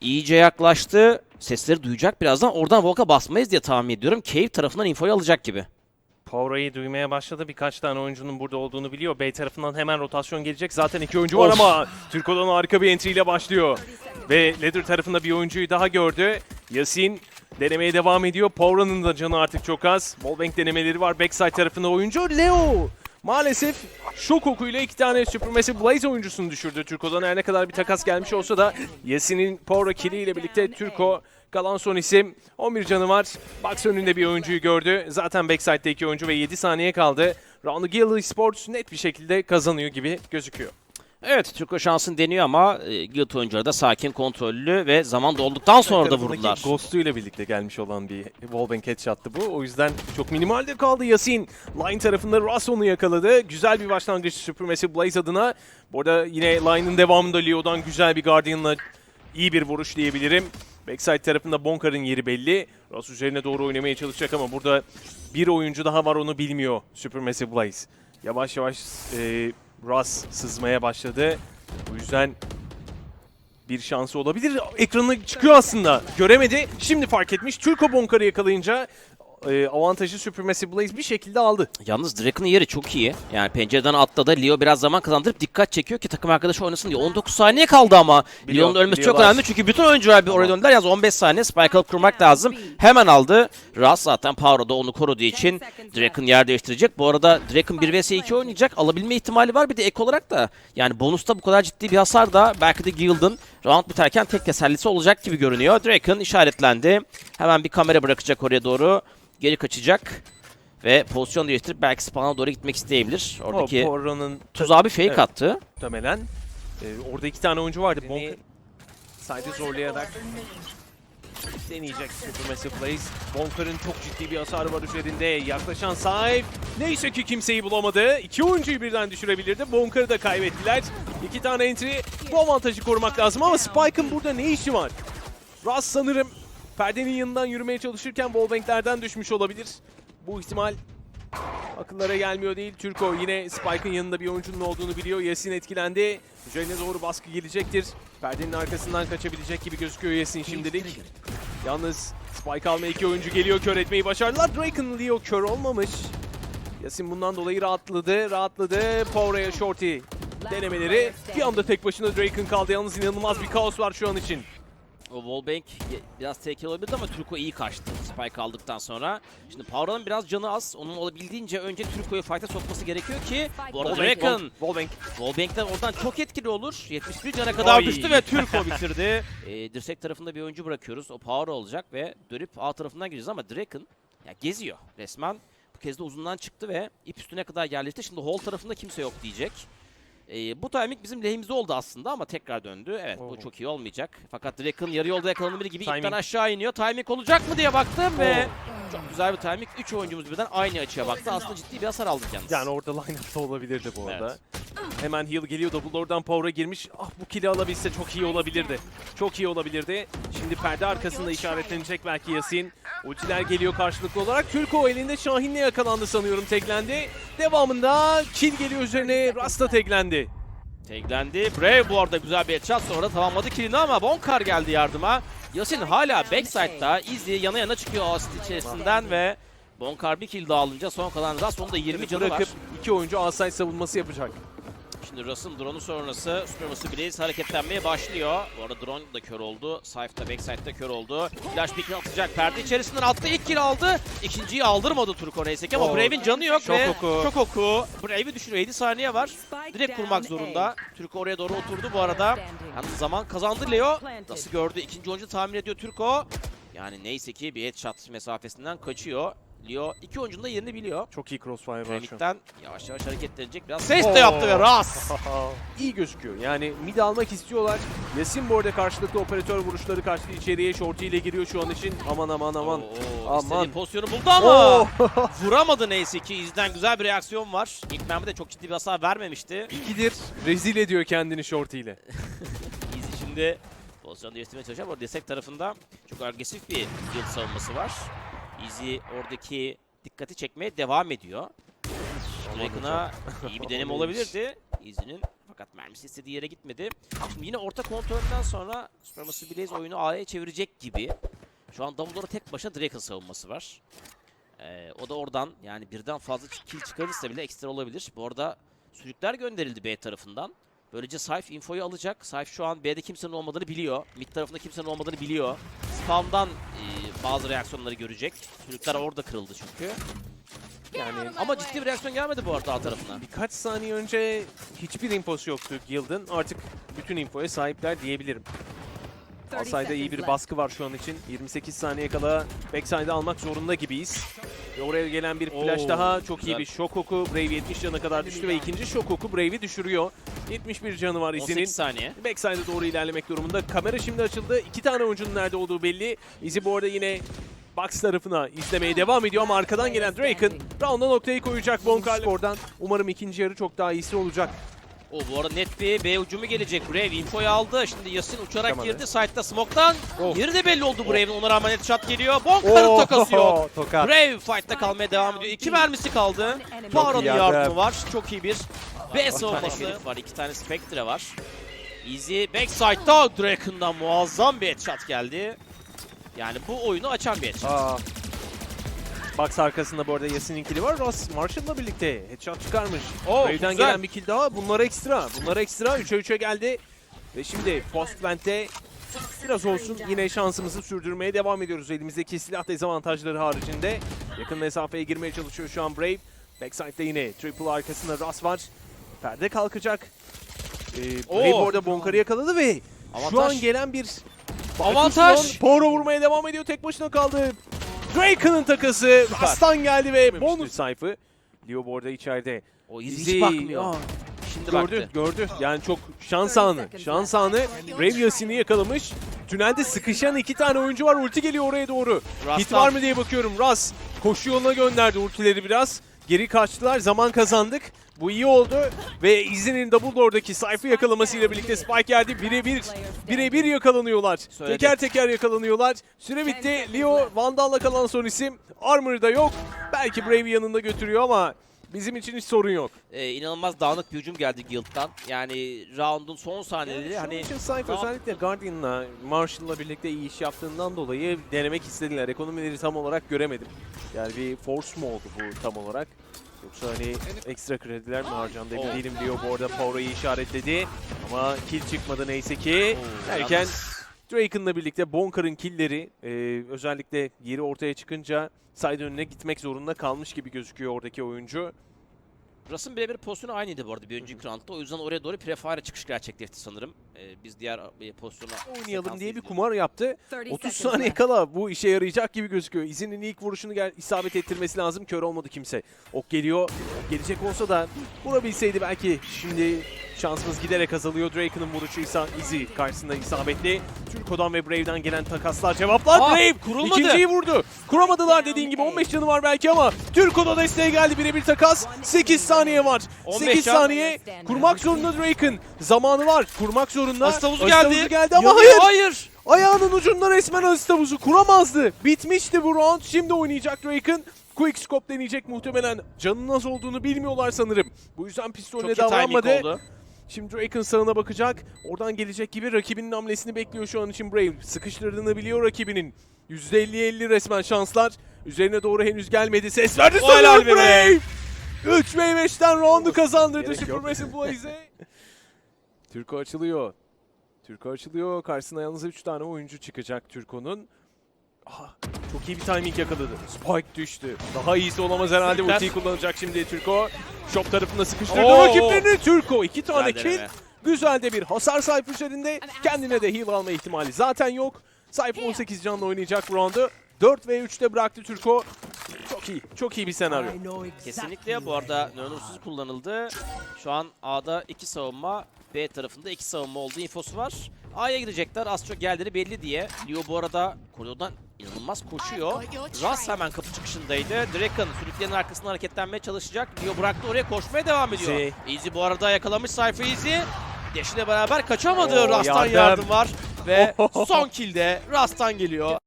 iyice yaklaştı. Sesleri duyacak birazdan. Oradan Volk'a basmayız diye tahmin ediyorum. Cave tarafından infoyu alacak gibi. Power'ı duymaya başladı. Birkaç tane oyuncunun burada olduğunu biliyor. B tarafından hemen rotasyon gelecek. Zaten iki oyuncu var Of. ama Türko'dan harika bir entry ile başlıyor. Ve Leather tarafında bir oyuncuyu daha gördü. Yasin denemeye devam ediyor. Power'ın da canı artık çok az. Wallbang denemeleri var. Backside tarafında oyuncu Leo. Maalesef şok okuyla iki tane Supermassive Blaze oyuncusunu düşürdü. Türko'dan her ne kadar bir takas gelmiş olsa da Yasin'in Power kili ile birlikte Türko kalan son isim. 11 canı var. Box önünde bir oyuncuyu gördü. Zaten backside'de iki oyuncu ve 7 saniye kaldı. Round'u Guild Sports net bir şekilde kazanıyor gibi gözüküyor. Evet Türko şansını deniyor ama e, Guild oyuncuları da sakin, kontrollü ve zaman dolduktan sonra da vurdular. Ghost'u ile birlikte gelmiş olan bir wallbang headshot'tı bu. O yüzden çok minimalde kaldı Yasin. Line tarafında Russ onu yakaladı. Güzel bir başlangıç Supermassive Blaze adına. Bu arada yine line'ın devamında Leo'dan güzel bir Guardian'la iyi bir vuruş diyebilirim. Backside tarafında Bonkar'ın yeri belli. Russ üzerine doğru oynamaya çalışacak ama burada bir oyuncu daha var onu bilmiyor Supermassive Blaze. Yavaş yavaş e, Russ sızmaya başladı. Bu yüzden bir şansı olabilir. Ekranına çıkıyor aslında. Göremedi. Şimdi fark etmiş. Türko Bonkar'ı yakalayınca e, avantajı Supermassive Blaze bir şekilde aldı. Yalnız Draken'ın yeri çok iyi. Yani pencereden atladı. Leo biraz zaman kazandırıp dikkat çekiyor ki takım arkadaşı oynasın diye. 19 saniye kaldı ama. Leo'nun ölmesi çok biliyorlar. önemli çünkü bütün oyuncular bir oraya döndüler. Yalnız 15 saniye spike alıp kurmak lazım. Hemen aldı. Ras zaten Power'da onu koruduğu için Draken yer değiştirecek. Bu arada Draken 1 vs 2 oynayacak. Alabilme ihtimali var. Bir de ek olarak da yani bonusta bu kadar ciddi bir hasar da belki de Guild'ın round biterken tek tesellisi olacak gibi görünüyor. Draken işaretlendi. Hemen bir kamera bırakacak oraya doğru. Geri kaçacak. Ve pozisyon değiştirip belki spawn'a doğru gitmek isteyebilir. Oradaki O Porro'nun tuzağa bir fake Evet. attı. muhtemelen. E, orada iki tane oyuncu vardı. Bonkar saydı zorlayarak deneyecek Supermassive Blaze. Bonkar'ın çok ciddi bir hasarı var üzerinde. Yaklaşan sahip. Neyse ki kimseyi bulamadı. İki oyuncuyu birden düşürebilirdi. Bonkar'ı da kaybettiler. İki tane entry. Bu avantajı korumak lazım ama Spike'ın burada ne işi var? Ras sanırım perdenin yanından yürümeye çalışırken wallbanglerden düşmüş olabilir. Bu ihtimal akıllara gelmiyor değil. Türko yine Spike'ın yanında bir oyuncunun olduğunu biliyor. Yasin etkilendi. Üzerine doğru baskı gelecektir. Perdenin arkasından kaçabilecek gibi gözüküyor Yasin şimdilik. Yalnız Spike almaya iki oyuncu geliyor. Kör etmeyi başardılar. Draken Leo kör olmamış. Yasin bundan dolayı rahatladı. Rahatladı. Power'a Shorty denemeleri. Bir anda tek başına Draken kaldı. Yalnız inanılmaz bir kaos var şu an için. O wallbang biraz tehlikeli olabilirdi ama Turko iyi kaçtı spike aldıktan sonra. Şimdi Power'ın biraz canı az. Onun olabildiğince önce Turko'yu fight'a sokması gerekiyor ki bu arada Draken Wallbang. wallbang'den oradan çok etkili olur. 71 cana kadar Ay. düştü ve Turko bitirdi. Ee, dirsek tarafında bir oyuncu bırakıyoruz. O Power olacak ve dönüp A tarafından gireceğiz ama Draken ya geziyor resmen. Bu kez de uzundan çıktı ve ip üstüne kadar yerleşti. Şimdi hall tarafında kimse yok diyecek. Ee, bu timing bizim lehimize oldu aslında ama tekrar döndü. Evet bu Oo. çok iyi olmayacak. Fakat Draken yarı yolda yakalanır gibi Timing. ipten aşağı iniyor. Timing olacak mı diye baktım ve çok güzel bir timing. 3 oyuncumuz birden aynı açıya baktı. Aslında ciddi bir hasar aldık yalnız. Yani orada line-up'ta olabilirdi bu arada. Evet. Hemen heal geliyor. Double oradan power'a girmiş. Ah bu kill'i alabilse çok iyi olabilirdi. Çok iyi olabilirdi. Şimdi perde arkasında işaretlenecek belki Yasin. Ultiler geliyor karşılıklı olarak. Türko elinde Şahin'le yakalandı sanıyorum teklendi. Devamında kill geliyor üzerine. Rasta teklendi. Teklendi. Brave bu arada güzel bir headshot sonra tamamladı killini ama Bonkar geldi yardıma. Yasin hala backside'da. Izzy yana yana çıkıyor Ast içerisinden ve Bonkar bir kill daha alınca son kalan Ras sonunda 20 canı var. Bırakıp iki oyuncu outside savunması yapacak. Şimdi Ras'ın drone'u sonrası Supremacy Blaze hareketlenmeye başlıyor. Bu arada drone da kör oldu. Da backside'da kör oldu. Flash pick atacak. Perde içerisinden attı. ilk kill aldı. İkinciyi aldırmadı Turko neyse ki ama Oo. Brave'in canı yok Şok ve oku. çok oku. Brave'i düşürüyor. 7 saniye var. Direkt kurmak zorunda. Türko oraya doğru oturdu bu arada. Yalnız zaman kazandı Leo. Nasıl gördü? İkinci oyuncu tahmin ediyor Türko. Yani neyse ki bir headshot mesafesinden kaçıyor. Leo iki oyuncunun da yerini biliyor. Çok iyi crossfire var şu an. Yavaş yavaş hareketlenecek. Biraz ses de yaptı ve Ras. İyi gözüküyor. Yani mid almak istiyorlar. Yasin bu arada karşılıklı operatör vuruşları karşı içeriye shorty ile giriyor şu an için. Aman aman aman. Oo, Aman. pozisyonu buldu ama vuramadı neyse ki. İzden güzel bir reaksiyon var. İlk mermide çok ciddi bir hasar vermemişti. İkidir rezil ediyor kendini shorty ile. Easy şimdi pozisyon değiştirmeye çalışıyor. Arada destek tarafında çok agresif bir yıl savunması var. Easy oradaki dikkati çekmeye devam ediyor. Draken'a iyi bir deneme olabilirdi. Easy'nin Fakat mermisi istediği yere gitmedi. Şimdi yine orta kontrolünden sonra Supremacy Blaze oyunu A'ya çevirecek gibi. Şu an Dumbledore'a tek başına Draken savunması var. Ee, o da oradan yani birden fazla kill çıkarırsa bile ekstra olabilir. Bu arada sürükler gönderildi B tarafından. Böylece Saif infoyu alacak. Saif şu an B'de kimsenin olmadığını biliyor. Mid tarafında kimsenin olmadığını biliyor. Spawn'dan e, bazı reaksiyonları görecek. Sürükler orada kırıldı çünkü. Yani Ama ciddi bir reaksiyon gelmedi bu arada A tarafına. birkaç saniye önce hiçbir infosu yoktu Guild'ın. Artık bütün infoya sahipler diyebilirim. Alsayda iyi bir baskı var şu an için. 28 saniye kala backside'ı almak zorunda gibiyiz. Ve oraya gelen bir flash Oo, daha. Çok iyi güzel. bir şok oku. Brave 70 canına kadar düştü ve ikinci şok oku Brave'i düşürüyor. 71 canı var izinin. 18 saniye. Backside'e doğru ilerlemek durumunda. Kamera şimdi açıldı. İki tane oyuncunun nerede olduğu belli. Izi bu arada yine box tarafına izlemeye devam ediyor ama arkadan gelen Draken round'a noktayı koyacak Bonkar Skor'dan. Umarım ikinci yarı çok daha iyisi olacak. O bu arada net bir B ucumu gelecek. Brave infoyu aldı. Şimdi Yasin uçarak Çıkamadı. girdi. Side'da smoke'tan. Oh. Yeri de belli oldu Brave'in. Ona rağmen headshot geliyor. Bonkar'ın takası yok. Tokat. Brave fight'ta kalmaya devam ediyor. İki mermisi kaldı. Paro'nun yardımı var. Çok iyi bir B savunması var. İki tane Spectre var. Easy backside'da Draken'dan muazzam bir headshot geldi. Yani bu oyunu açan bir headshot. Aa. Box arkasında bu arada Yasin'in kili var. Ross Marshall'la birlikte headshot çıkarmış. Oo, Brave'den güzel. gelen bir kill daha. Bunlar ekstra. Bunlar ekstra. 3'e 3'e geldi. Ve şimdi post vent'te biraz olsun yine şansımızı sürdürmeye devam ediyoruz. Elimizdeki silah dezavantajları haricinde. Yakın mesafeye girmeye çalışıyor şu an Brave. Backside'de yine triple arkasında Ross var. Perde kalkacak. Ee, Brave Oo. orada Bonkar'ı yakaladı ve şu Avantaj. an gelen bir Avantaj. Poro vurmaya devam ediyor. Tek başına kaldı. Draken'ın takası. Aslan geldi ve bonus sayfı. Leo bu arada içeride. O Bizi- hiç bakmıyor. Aa, Şimdi gördü, baktı. gördü. Yani çok şans anı. Şans anı. Brave Yasin'i yakalamış. Tünelde sıkışan iki tane oyuncu var. Ulti geliyor oraya doğru. Hit Rust'tan- var mı diye bakıyorum. Ras koşu yoluna gönderdi ultileri biraz. Geri kaçtılar. Zaman kazandık. Bu iyi oldu. Ve izinin Dumbledore'daki sayfı yakalamasıyla birlikte Spike geldi. Birebir birebir yakalanıyorlar. Söyledik. Teker teker yakalanıyorlar. Süre bitti. Leo Vandal'la kalan son isim. Armor'da yok. Belki Brave'i yanında götürüyor ama bizim için hiç sorun yok. Ee, inanılmaz dağınık bir hücum geldi Guild'dan. Yani round'un son saniyeleri Şunun hani için Cypher daha- özellikle Guardian'la Marshall'la birlikte iyi iş yaptığından dolayı denemek istediler. Ekonomileri tam olarak göremedim. Yani bir force mu oldu bu tam olarak? Yoksa hani ekstra krediler mi harcandı emin Oh. değilim diyor. Bu arada Power'ı işaretledi. Ama kill çıkmadı neyse ki. Oo, Derken Draken'la birlikte Bonkar'ın killleri e, özellikle yeri ortaya çıkınca side önüne gitmek zorunda kalmış gibi gözüküyor oradaki oyuncu. Russ'ın birebir pozisyonu aynıydı bu arada bir önceki roundda. O yüzden oraya doğru prefire çıkış gerçekleşti sanırım. Ee, biz diğer e, pozisyona Oynayalım diye bir kumar yaptı. 30 saniye kala bu işe yarayacak gibi gözüküyor. İzinin ilk vuruşunu gel isabet ettirmesi lazım. Kör olmadı kimse. Ok geliyor. Gelecek olsa da vurabilseydi belki şimdi şansımız giderek azalıyor. Draken'ın vuruşu ise Izzy karşısında isabetli. Türko'dan ve Brave'den gelen takaslar cevaplar. Aa, Brave kurulmadı. ikinciyi vurdu. Kuramadılar dediğin gibi 15 canı var belki ama Türko'da desteğe geldi birebir takas. 8 saniye var. 15 8 can. saniye. Kurmak zorunda Draken. Zamanı var. Kurmak zorunda. Asist geldi. havuzu geldi ama Yanıyor, hayır. hayır. Ayağının ucunda resmen asist havuzu kuramazdı. Bitmişti bu round. Şimdi oynayacak Draken. Quick scope deneyecek muhtemelen. Canının az olduğunu bilmiyorlar sanırım. Bu yüzden pistolle davranmadı. Şimdi Draken sağına bakacak. Oradan gelecek gibi rakibinin hamlesini bekliyor şu an için Brave. Sıkıştırdığını biliyor rakibinin. %50-50 resmen şanslar. Üzerine doğru henüz gelmedi. Ses verdi be Brave. 3 ve 5'ten roundu kazandırdı. Supermassive Blaze'e. Türko açılıyor. Türko açılıyor. Karşısına yalnız 3 tane oyuncu çıkacak Türko'nun. Aha, çok iyi bir timing yakaladı. Spike düştü. Daha iyisi olamaz herhalde. Tebrikler. Ultiyi kullanacak şimdi Türko. Shop tarafında sıkıştırdı Oo. rakiplerini. Türko 2 tane Güzel kill. Güzel de bir hasar sahip üzerinde. Kendine de heal alma ihtimali zaten yok. Sahip 18 canla oynayacak bu roundu. 4 ve 3'te bıraktı Türko. Çok iyi. Çok iyi bir senaryo. Kesinlikle bu arada nöronursuz kullanıldı. Şu an A'da 2 savunma, B tarafında 2 savunma olduğu infosu var. A'ya gidecekler. Az çok geldiğini belli diye. Leo bu arada koridordan inanılmaz koşuyor. Ras hemen kapı çıkışındaydı. Draken sürüklerin arkasından hareketlenmeye çalışacak. Leo bıraktı oraya koşmaya devam ediyor. Easy. Easy bu arada yakalamış sayfa Easy. İle beraber kaçamadı. Oo, Rast'tan yardım. yardım var. Ve son kill de Rast'tan geliyor.